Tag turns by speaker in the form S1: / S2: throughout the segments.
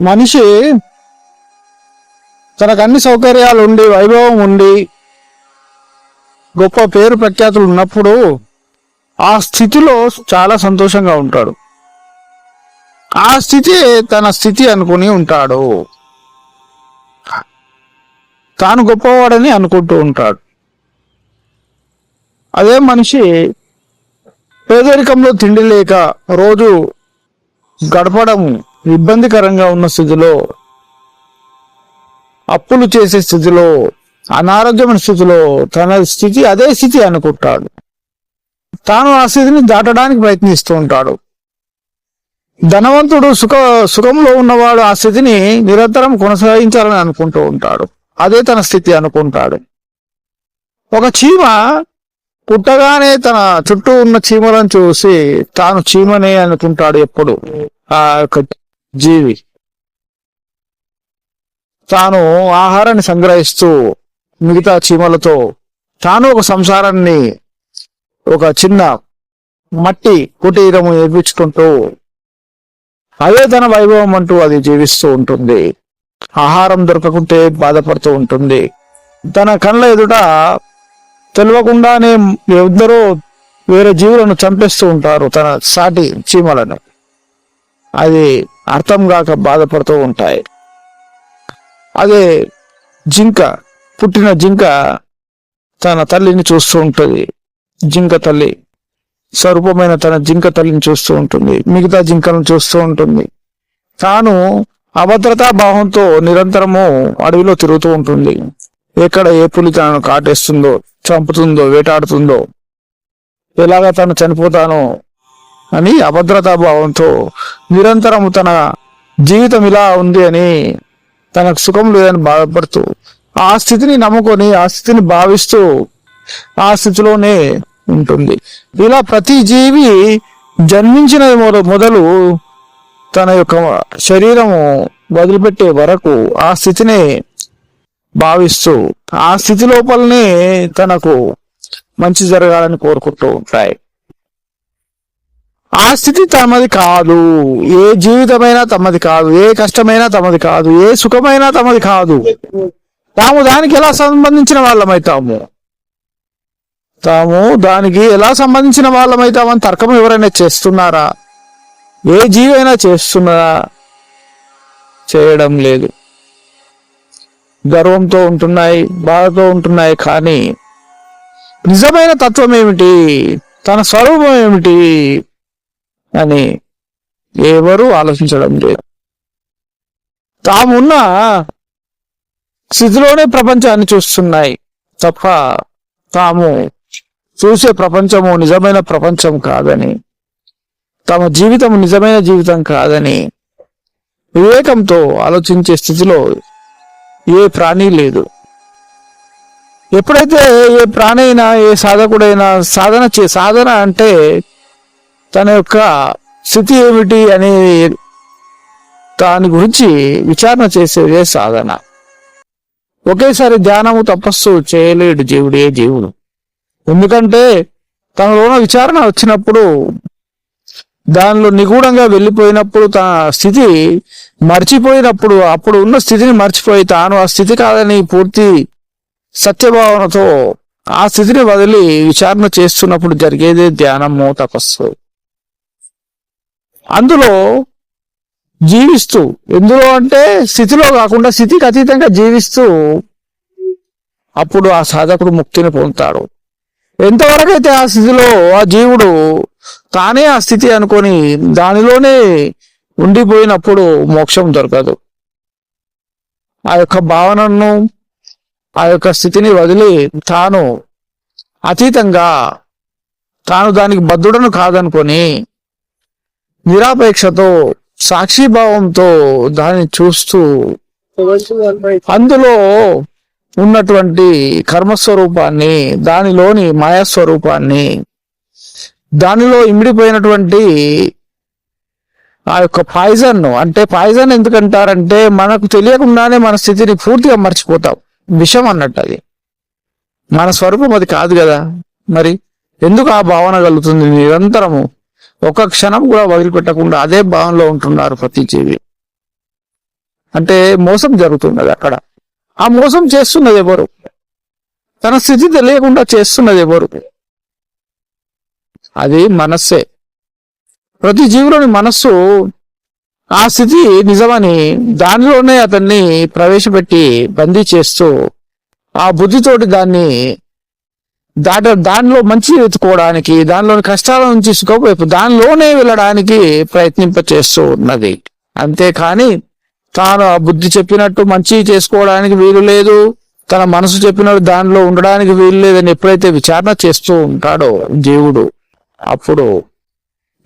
S1: మనిషి తనకు అన్ని సౌకర్యాలు ఉండి వైభవం ఉండి గొప్ప పేరు ప్రఖ్యాతులు ఉన్నప్పుడు ఆ స్థితిలో చాలా సంతోషంగా ఉంటాడు. ఆ స్థితి తన స్థితి అనుకుని ఉంటాడు. తాను గొప్పవాడని అనుకుంటూ ఉంటాడు. అదే మనిషి పేదరికంలో తిండి లేక రోజు గడపడము ఇబ్బందికరంగా ఉన్న స్థితిలో అప్పులు చేసే స్థితిలో అనారోగ్యమైన స్థితిలో తన స్థితి అదే స్థితి అనుకుంటాడు. తాను ఆ స్థితిని దాటడానికి ప్రయత్నిస్తూ ఉంటాడు. ధనవంతుడు సుఖ సుఖంలో ఉన్నవాడు ఆ స్థితిని నిరంతరం కొనసాగించాలని అనుకుంటూ ఉంటాడు. అదే తన స్థితి అనుకుంటాడు. ఒక చీమ పుట్టగానే తన చుట్టూ ఉన్న చీమలను చూసి తాను చీమనే అనుకుంటాడు ఎప్పుడు. ఆ యొక్క జీవి. తాను ఆహారాన్ని సంగ్రహిస్తూ మిగతా చీమలతో తాను ఒక సంసారాన్ని ఒక చిన్న మట్టి కుటీరము నిర్మించుకుంటూ అదే తన వైభవం అంటూ అది జీవిస్తూ ఉంటుంది. ఆహారం దొరకకుంటే బాధపడుతూ ఉంటుంది. తన కళ్ళ ఎదుట తెలియకుండానే ఎందరో వేరే జీవులను చంపేస్తూ ఉంటారు తన సాటి చీమలను. అది అర్థం కాక బాధపడుతూ ఉంటాయి. అదే జింక పుట్టిన జింక తన తల్లిని చూస్తూ ఉంటుంది. జింక తల్లి స్వరూపమైన తన జింక తల్లిని చూస్తూ ఉంటుంది. మిగతా జింకలను చూస్తూ ఉంటుంది. తాను అభద్రతా భావంతో నిరంతరము అడవిలో తిరుగుతూ ఉంటుంది. ఎక్కడ ఏ పులి తనను కాటేస్తుందో చంపుతుందో వేటాడుతుందో ఎలాగ తను చనిపోతానో అని అభద్రతా భావంతో నిరంతరం తన జీవితం ఇలా ఉంది అని తనకు సుఖం లేదని బాధపడుతూ ఆ స్థితిని నమ్ముకొని ఆ స్థితిని భావిస్తూ ఆ స్థితిలోనే ఉంటుంది. ఇలా ప్రతి జీవి జన్మించిన మొదలు తన యొక్క శరీరము వదిలిపెట్టే వరకు ఆ స్థితిని భావిస్తూ ఆ స్థితి లోపలనే తనకు మంచి జరగాలని కోరుకుంటూ ఉంటాయి. ఆ స్థితి తమది కాదు. ఏ జీవితమైనా తమది కాదు. ఏ కష్టమైనా తమది కాదు. ఏ సుఖమైనా తమది కాదు. తాము దానికి ఎలా సంబంధించిన వాళ్ళమైతాము? తాము దానికి ఎలా సంబంధించిన వాళ్ళమైతామని తర్కం ఎవరైనా చేస్తున్నారా? ఏ జీవైనా చేస్తున్నారా చేయడం లేదు. గర్వంతో ఉంటున్నాయి బాధతో ఉంటున్నాయి కానీ నిజమైన తత్వం ఏమిటి తన స్వరూపం ఏమిటి అని ఎవరూ ఆలోచించడం లేదు. తామున్న స్థితిలోనే ప్రపంచాన్ని చూస్తున్నాయి తప్ప తాము చూసే ప్రపంచము నిజమైన ప్రపంచం కాదని తమ జీవితం నిజమైన జీవితం కాదని వివేకంతో ఆలోచించే స్థితిలో ఏ ప్రాణి లేదు. ఎప్పుడైతే ఏ ప్రాణి అయినా ఏ సాధకుడైనా సాధన చే సాధన అంటే తన యొక్క స్థితి ఏమిటి అనే దాని గురించి విచారణ చేసేదే సాధన. ఒకేసారి ధ్యానము తపస్సు చేయలేడు జీవుడే ఏ జీవుడు. ఎందుకంటే తనలోన విచారణ వచ్చినప్పుడు దానిలో నిగూఢంగా వెళ్ళిపోయినప్పుడు తన స్థితి మర్చిపోయినప్పుడు అప్పుడు ఉన్న స్థితిని మర్చిపోయి తాను ఆ స్థితి కాదని పూర్తి సత్యభావనతో ఆ స్థితిని వదిలి విచారణ చేస్తున్నప్పుడు జరిగేదే ధ్యానము తపస్సు. అందులో జీవిస్తూ ఎందులో అంటే స్థితిలో కాకుండా స్థితికి అతీతంగా జీవిస్తూ అప్పుడు ఆ సాధకుడు ముక్తిని పొందుతాడు. ఎంతవరకైతే ఆ స్థితిలో ఆ జీవుడు తానే ఆ స్థితి అనుకొని దానిలోనే ఉండిపోయినప్పుడు మోక్షం దొరకదు. ఆ యొక్క భావనను ఆ యొక్క స్థితిని వదిలి తాను అతీతంగా తాను దానికి బద్ధుడను కాదనుకొని నిరాపేక్షతో సాక్షిభావంతో దాన్ని చూస్తూ అందులో ఉన్నటువంటి కర్మస్వరూపాన్ని దానిలోని మాయాస్వరూపాన్ని దానిలో ఇమిడిపోయినటువంటి ఆ యొక్క పాయిజన్ అంటే పాయిజన్ ఎందుకంటారంటే మనకు తెలియకుండానే మన స్థితిని పూర్తిగా మర్చిపోతాం. విషం అన్నట్టు అది. మన స్వరూపం అది కాదు కదా. మరి ఎందుకు ఆ భావన కలుగుతుంది? నిరంతరము. ఒక క్షణం కూడా వదిలిపెట్టకుండా అదే భావంలో ఉంటున్నారు ప్రతి జీవి. అంటే మోసం జరుగుతున్నది అక్కడ. ఆ మోసం చేస్తున్నది ఎవరు? తన స్థితి తెలియకుండా చేస్తున్నది ఎవరు? అది మనస్సే. ప్రతి జీవులోని మనస్సు ఆ స్థితి నిజమని దానిలోనే అతన్ని ప్రవేశపెట్టి బందీ చేస్తూ ఆ బుద్ధితోటి దాన్ని దాట దానిలో మంచి వెతుకోవడానికి దానిలోని కష్టాల నుంచి సుఖవైపు దానిలోనే వెళ్ళడానికి ప్రయత్నింప చేస్తూ ఉన్నది. అంతేకాని తాను ఆ బుద్ధి చెప్పినట్టు మంచి చేసుకోవడానికి వీలు లేదు. తన మనసు చెప్పినట్టు దానిలో ఉండడానికి వీలు లేదని ఎప్పుడైతే విచారణ చేస్తూ ఉంటాడో జీవుడు అప్పుడు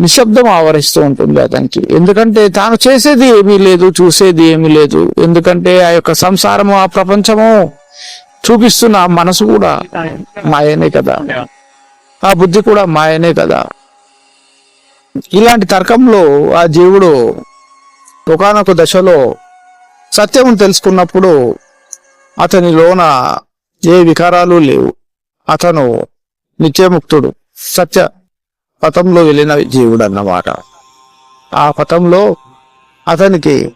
S1: నిశ్శబ్దం ఆవరిస్తూ ఉంటుంది అతనికి. ఎందుకంటే తాను చేసేది ఏమీ లేదు చూసేది ఏమీ లేదు. ఎందుకంటే ఆ యొక్క సంసారము ఆ ప్రపంచము చూపిస్తున్న ఆ మనసు కూడా మాయనే కదా. ఆ బుద్ధి కూడా మాయనే కదా. ఇలాంటి తర్కంలో ఆ జీవుడు ఒకనొక దశలో సత్యం తెలుసుకున్నప్పుడు అతని లోన ఏ వికారాలు లేవు. అతను నిత్యముక్తుడు సత్య పథంలో వెళ్ళిన జీవుడు అన్నమాట. ఆ పథంలో అతనికి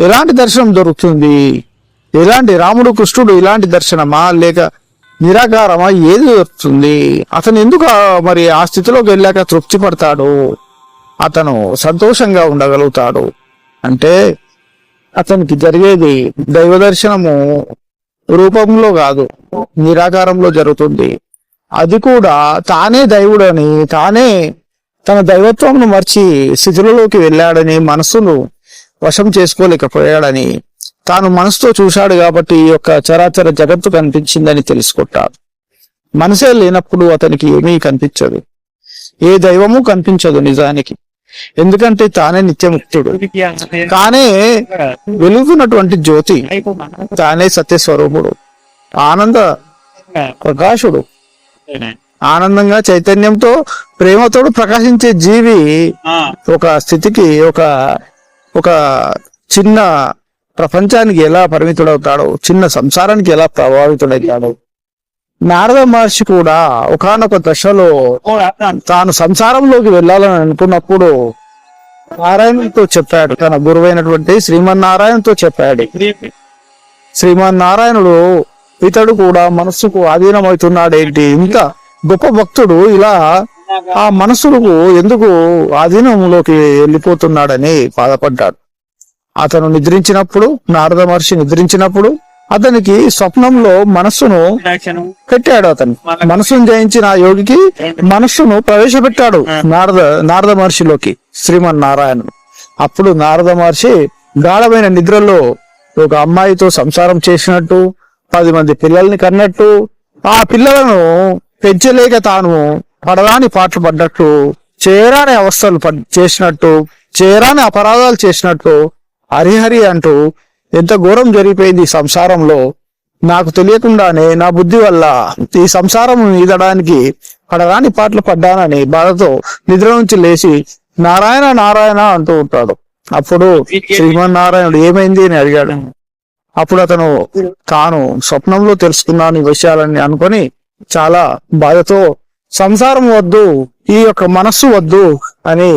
S1: ఎలాంటి దర్శనం దొరుకుతుంది? ఎలాంటి రాముడు కృష్ణుడు ఇలాంటి దర్శనమా? లేక నిరాకారమా? ఏది వస్తుంది? అతను ఎందుకు మరి ఆ స్థితిలోకి వెళ్ళాక తృప్తి పడతాడు? అతను సంతోషంగా ఉండగలుగుతాడు. అంటే అతనికి జరిగేది దైవ దర్శనము రూపంలో కాదు నిరాకారంలో జరుగుతుంది. అది కూడా తానే దైవుడని తానే తన దైవత్వంను మర్చి స్థితులలోకి వెళ్ళాడని మనసును వశం చేసుకోలేకపోయాడని తాను మనసుతో చూశాడు కాబట్టి ఈ యొక్క చరాచర జగత్తు కనిపించిందని తెలుసుకుంటాడు. మనసే లేనప్పుడు అతనికి ఏమీ కనిపించదు. ఏ దైవము కనిపించదు నిజానికి. ఎందుకంటే తానే నిత్యముక్తుడు. తానే వెలుగుతున్నటువంటి జ్యోతి. తానే సత్యస్వరూపుడు. ఆనంద ప్రకాశుడు. ఆనందంగా చైతన్యంతో ప్రేమతోడు ప్రకాశించే జీవి ఒక స్థితికి ఒక ఒక చిన్న ప్రపంచానికి ఎలా పరిమితుడవుతాడో చిన్న సంసారానికి ఎలా ప్రభావితుడవుతాడో నారద మహర్షి కూడా ఒకానొక దశలో తాను సంసారంలోకి వెళ్ళాలని అనుకున్నప్పుడు నారాయణతో చెప్పాడు. తన గురువైనటువంటి శ్రీమన్నారాయణతో చెప్పాడు. శ్రీమన్నారాయణుడు ఇతడు కూడా మనస్సుకు ఆధీనమవుతున్నాడేంటి? ఇంత గొప్ప భక్తుడు ఇలా ఆ మనస్సులకు ఎందుకు ఆధీనంలోకి వెళ్ళిపోతున్నాడని బాధపడ్డాడు. అతను నిద్రించినప్పుడు నారద మహర్షి నిద్రించినప్పుడు అతనికి స్వప్నంలో మనస్సును పెట్టాడు అతను. మనస్సును జయించిన ఆ యోగికి మనస్సును ప్రవేశపెట్టాడు నారద నారద మహర్షిలోకి శ్రీమన్నారాయణుడు అప్పుడు నారద మహర్షి గాఢమైన నిద్రలో ఒక అమ్మాయితో సంసారం చేసినట్టు పది మంది పిల్లల్ని కన్నట్టు ఆ పిల్లలను పెంచలేక తాను పడరాని పాటలు పడ్డట్టు చేరాని అవస్థలు పడ్ చేసినట్టు చేరాని అపరాధాలు చేసినట్టు హరిహరి అంటూ ఎంత ఘోరం జరిగిపోయింది సంసారంలో నాకు తెలియకుండానే నా బుద్ధి వల్ల ఈ సంసారం ఈదడానికి పడరాని పాటలు పడ్డానని బాధతో నిద్ర నుంచి లేచి నారాయణ నారాయణ అంటూ ఉంటాడు. అప్పుడు శ్రీమన్నారాయణుడు ఏమైంది అని అడిగాడు. అప్పుడు అతను తాను స్వప్నంలో తెలుసుకున్నాను ఈ విషయాలని అనుకొని చాలా బాధతో సంసారం వద్దు ఈ యొక్క మనస్సు వద్దు అని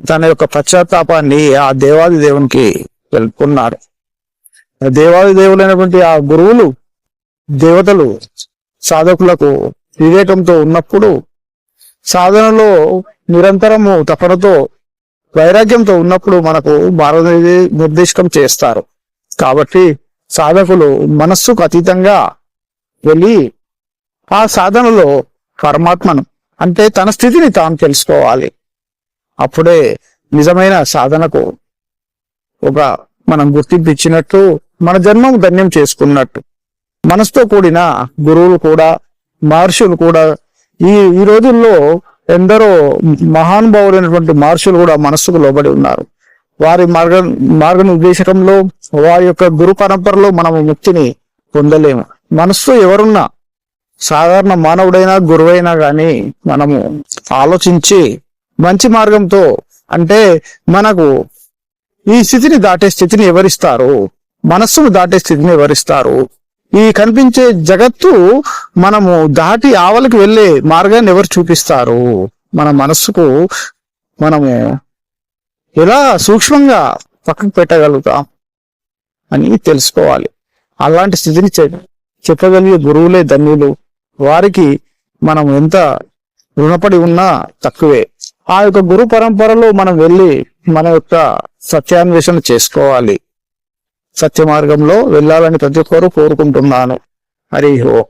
S1: తన యొక్క పశ్చాత్తాపాన్ని ఆ దేవాది దేవునికి తెలుపుకున్నాడు దేవాది దేవులైనటువంటి ఆ గురువులు దేవతలు సాధకులకు వివేకంతో ఉన్నప్పుడు సాధనలో నిరంతరము తపనతో వైరాగ్యంతో ఉన్నప్పుడు మనకు మార్గనిర్దే నిర్దేశకం చేస్తారు. కాబట్టి సాధకులు మనస్సుకు అతీతంగా వెళ్ళి ఆ సాధనలో పరమాత్మను అంటే తన స్థితిని తాను తెలుసుకోవాలి. అప్పుడే నిజమైన సాధనకు ఒక మనం గుర్తింపు ఇచ్చినట్టు మన జన్మం ధన్యం చేసుకున్నట్టు. మనసుతో కూడిన గురువులు కూడా మహర్షులు కూడా ఈ ఈ రోజుల్లో ఎందరో మహానుభావులైనటువంటి మహర్షులు కూడా మనస్సుకు లోబడి ఉన్నారు. వారి మార్గ మార్గనిర్దేశకంలో వారి యొక్క గురు పరంపరలో మనము ముక్తిని పొందలేము. మనస్సు ఎవరున్నా సాధారణ మానవుడైనా గురువైనా గాని మనము ఆలోచించి మంచి మార్గంతో అంటే మనకు ఈ స్థితిని దాటే స్థితిని ఎవరిస్తారు? మనస్సును దాటే స్థితిని ఎవరిస్తారు? ఈ కనిపించే జగత్తు మనము దాటి ఆవలకి వెళ్ళే మార్గాన్ని ఎవరు చూపిస్తారు? మన మనస్సుకు మనము ఎలా సూక్ష్మంగా పక్కకు పెట్టగలుగుతాం అని తెలుసుకోవాలి. అలాంటి స్థితిని చెప్పగలిగే గురువులే ధన్యులు. వారికి మనం ఎంత రుణపడి ఉన్నా తక్కువే. ఆ యొక్క గురు పరంపరలో మనం వెళ్ళి మన యొక్క సత్యాన్వేషణ చేసుకోవాలి. సత్య మార్గంలో వెళ్ళాలని ప్రతి ఒక్కరు కోరుకుంటున్నాను. హరి ఓ.